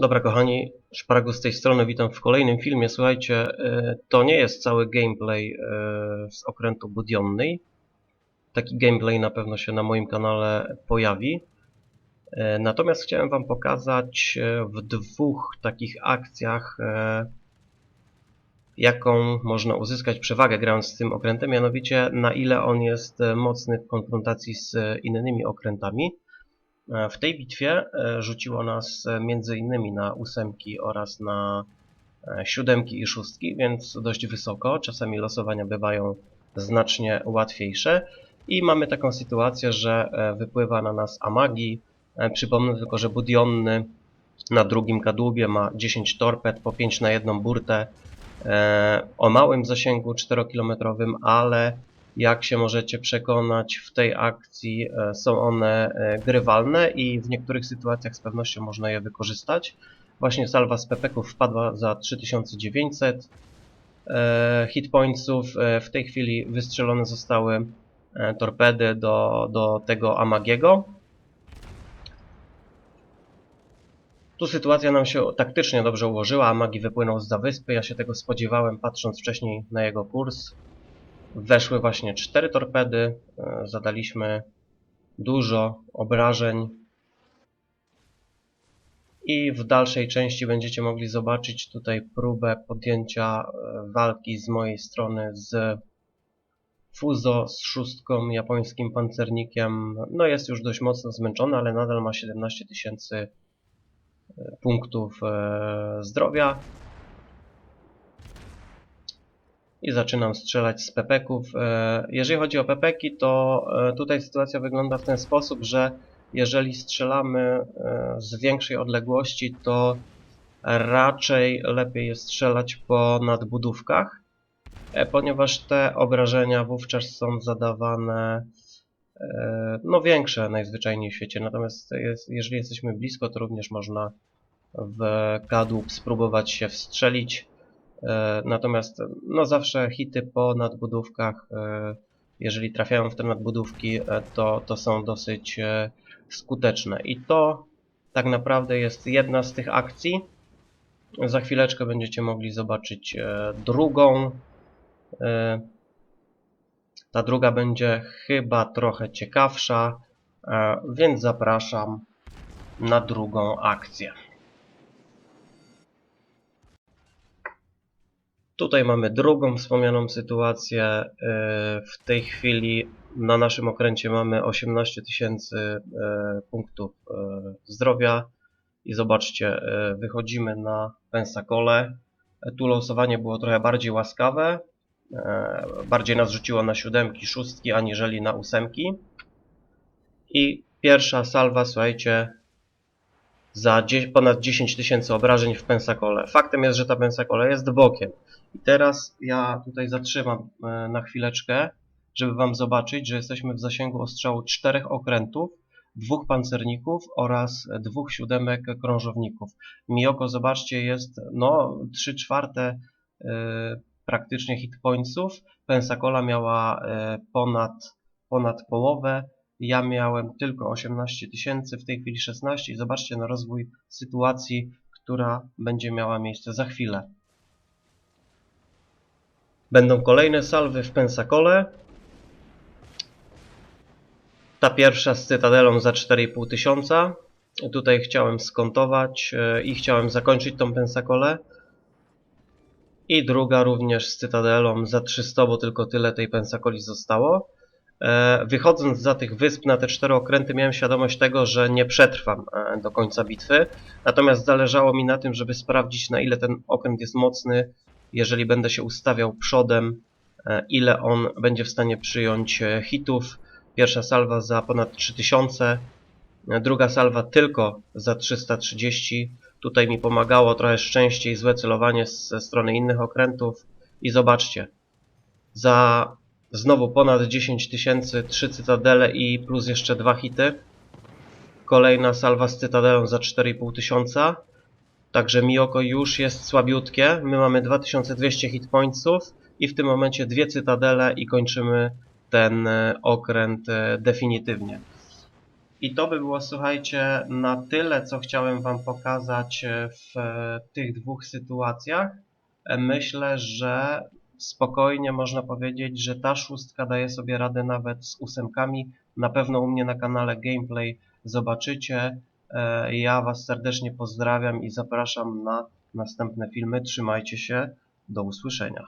Dobra kochani, Szparagu z tej strony, witam w kolejnym filmie. Słuchajcie, e, to nie jest cały gameplay e, z okrętu budionnej. Taki gameplay na pewno się na moim kanale pojawi. E, Natomiast chciałem wam pokazać w dwóch takich akcjach, jaką można uzyskać przewagę grając z tym okrętem, mianowicie na ile on jest mocny w konfrontacji z innymi okrętami. W tej bitwie e, rzuciło nas e, innymi na ósemki oraz na e, siódemki i szóstki, więc dość wysoko. Czasami losowania bywają znacznie łatwiejsze. I mamy taką sytuację, że wypływa na nas Amagi. Przypomnę tylko, że Budionny na drugim kadłubie ma 10 torped po 5 na jedną burtę o małym zasięgu 4-kilometrowym, ale jak się możecie przekonać, w tej akcji e, są one e, grywalne i w niektórych sytuacjach z pewnością można je wykorzystać. Właśnie salwa z pepeków wpadła za 3900 e, hitpointsów. W tej chwili wystrzelone zostały torpedy do, do tego Amagiego. Tu sytuacja nam się taktycznie dobrze ułożyła. Amagi wypłynął z za wyspy. Ja się tego spodziewałem, patrząc wcześniej na jego kurs. Weszły właśnie cztery torpedy. e, Zadaliśmy dużo obrażeń. I w dalszej części będziecie mogli zobaczyć tutaj próbę podjęcia e, walki z mojej strony z Fuzo, z szóstką, japońskim pancernikiem. No jest już dość mocno zmęczony, ale nadal ma 17 tysięcy e, punktów zdrowia. I zaczynam strzelać z pepeków. E, Jeżeli chodzi o pepeki, to e, tutaj sytuacja wygląda w ten sposób, że jeżeli strzelamy e, z większej odległości, to raczej lepiej jest strzelać po nadbudówkach, ponieważ te obrażenia wówczas są zadawane no większe najzwyczajniej w świecie. Natomiast jeżeli jesteśmy blisko, to również można w kadłub spróbować się wstrzelić. E, Natomiast no zawsze hity po nadbudówkach, e, jeżeli trafiają w te nadbudówki, e, to, to są dosyć skuteczne. I to tak naprawdę jest jedna z tych akcji. Za chwileczkę będziecie mogli zobaczyć drugą. Ta druga będzie chyba trochę ciekawsza, więc zapraszam na drugą akcję. Tutaj mamy drugą wspomnianą sytuację. E, W tej chwili na naszym okręcie mamy 18 tysięcy e, punktów e, zdrowia. I zobaczcie, wychodzimy na Pensacole. Tu losowanie było trochę bardziej łaskawe. Bardziej nas rzuciło na siódemki, szóstki, aniżeli na ósemki. I pierwsza salwa, słuchajcie, za ponad 10 tysięcy obrażeń w Pensacole. Faktem jest, że ta Pensacole jest bokiem. I teraz ja tutaj zatrzymam e, na chwileczkę, żeby Wam zobaczyć, że jesteśmy w zasięgu ostrzału czterech okrętów, dwóch pancerników oraz dwóch siódemek krążowników. Miyoko, zobaczcie, jest no 3 czwarte e, praktycznie hit pointsów. Pensacola miała e, ponad, ponad połowę. Ja miałem tylko 18 tysięcy, w tej chwili 16 i zobaczcie na rozwój sytuacji, która będzie miała miejsce za chwilę. Będą kolejne salwy w Pensacole. Ta pierwsza z Cytadelą za 4,5 tysiąca. Tutaj chciałem skontować e, i chciałem zakończyć tą Pensacolę. I druga również z Cytadelą za 300, bo tylko tyle tej Pensacoli zostało. E, Wychodząc za tych wysp na te cztery okręty miałem świadomość tego, że nie przetrwam e, do końca bitwy. Natomiast zależało mi na tym, żeby sprawdzić na ile ten okręt jest mocny, jeżeli będę się ustawiał przodem, e, ile on będzie w stanie przyjąć hitów. Pierwsza salwa za ponad 3000, e, druga salwa tylko za 330. Tutaj mi pomagało trochę szczęście i złe celowanie ze strony innych okrętów. I zobaczcie, za znowu ponad 10 tysięcy, 3 cytadele i plus jeszcze dwa hity. Kolejna salwa z cytadelą za 4,5 tysiąca. Także Miyoko już jest słabiutkie. My mamy 2200 hitpointsów i w tym momencie dwie cytadele i kończymy ten e, okręt e, definitywnie. I to by było, słuchajcie, na tyle, co chciałem Wam pokazać e, w tych dwóch sytuacjach. Myślę, że spokojnie można powiedzieć, że ta szóstka daje sobie radę nawet z ósemkami. Na pewno u mnie na kanale Gameplay zobaczycie. E, Ja Was serdecznie pozdrawiam i zapraszam na następne filmy. Trzymajcie się. Do usłyszenia.